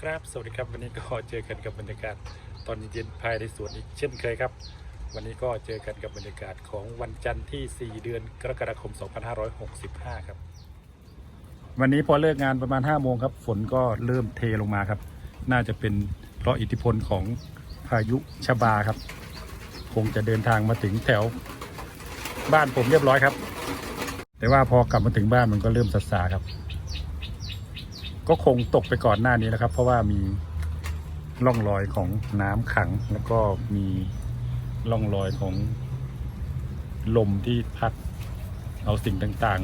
ครับ สวัสดีครับวันนี้ก็เจอกันกับบรรยากาศ ตอนเย็นภายในสวนอีกเช่นเคยครับ วันนี้ก็เจอกันกับบรรยากาศของวันจันทร์ที่ 4 เดือนกรกฎาคม 2565 ครับ วันนี้พอเลิกงานประมาณ 5 โมงครับ ฝนก็เริ่มเทลงมาครับ น่าจะเป็นเพราะอิทธิพลของพายุชบาครับ คงจะเดินทางมาถึงแถวบ้านผมเรียบร้อยครับ แต่ว่าพอกลับมาถึงบ้านมันก็เริ่มสัสาครับ ก็คงตกไปก่อนหน้านี้แล้วครับ เพราะว่ามีร่องรอยของน้ำขัง แล้วก็มีร่องรอยของลมที่พัดเอาสิ่งต่าง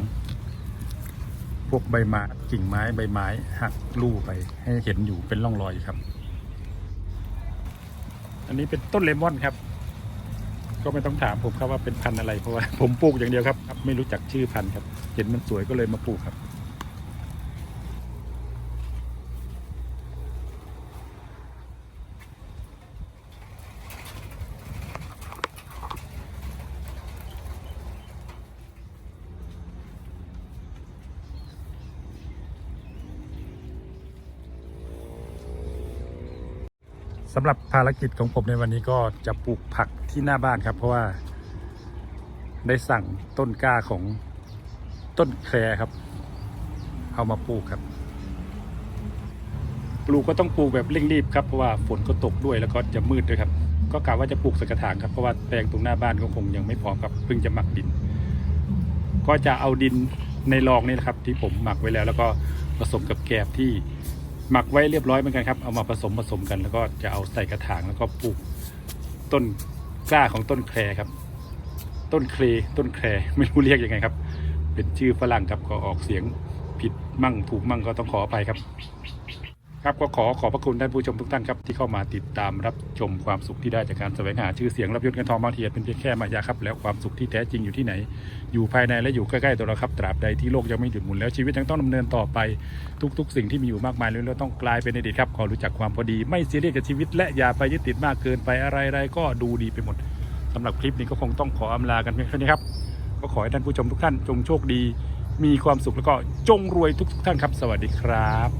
ๆ พวกใบไม้กิ่งไม้ใบไม้หักลู่ไปให้เห็นอยู่เป็นร่องรอยครับ อันนี้เป็นต้นเลมอนครับ ก็ไม่ต้องถามผมครับว่าเป็นพันธุ์อะไรเพราะว่าผมปลูกอย่างเดียวครับ ไม่รู้จักชื่อพันธุ์ครับ เห็นมันสวยก็เลยมาปลูกครับ สำหรับภารกิจของผมในวันนี้ก็จะปลูกผักที่หน้าบ้านครับ เพราะว่าได้สั่งต้นกล้าของต้นแครครับ เอามาปลูกครับ ปลูกก็ต้องปลูกแบบเร่งรีบครับเพราะว่าฝนก็ตกด้วยแล้วก็จะมืดด้วยครับ ก็กะว่าจะปลูกสกระถางครับเพราะว่าแปลงตรงหน้าบ้านก็คงยังไม่พร้อมครับเพิ่งจะหมักดิน ก็จะเอาดินในรองนี่นะครับ ที่ผมหมักไว้แล้ว แล้วก็ผสมกับแกลบที่ หมักไว้เรียบร้อยเหมือนกันครับ เอามาผสมผสมกัน แล้วก็จะเอาใส่กระถางแล้วก็ปลูกต้นกล้าของต้นแครครับ ต้นเครต้นแครไม่รู้เรียกยังไงครับ เป็นชื่อฝรั่งครับก็ออกเสียงผิดมั่งถูกมั่งก็ต้องขออภัยครับ ครับก็ขอขอบพระคุณท่านผู้ชมทุกท่านครับที่เข้ามาติดตามรับชมความสุขที่ได้จากการแสวงหาชื่อเสียงรับยศเงินทองบางทีอาจเป็นเพียงแค่มายาครับแล้วความสุขที่แท้จริงอยู่ที่ไหน อยู่ภายในและอยู่ใกล้ๆตัวเราครับตราบใดที่โลกยังไม่หยุดหมุนแล้วชีวิตยังต้องดำเนินต่อไปทุก ๆ สิ่งที่มีอยู่มากมายล้วนแล้วต้องกลายเป็นอดีตครับขอรู้จักความพอดี ไม่ซีเรียสกับชีวิต และอย่าไปยึดติดมากเกินไปอะไรๆก็ดูดีไปหมดสำหรับคลิปนี้ก็คงต้องขออำลากันเพียงเท่านี้ครับก็ขอให้ท่านผู้ชมทุกท่านจงโชคดี มีความสุขแล้วก็จงรวยทุกๆท่านครับ สวัสดีครับ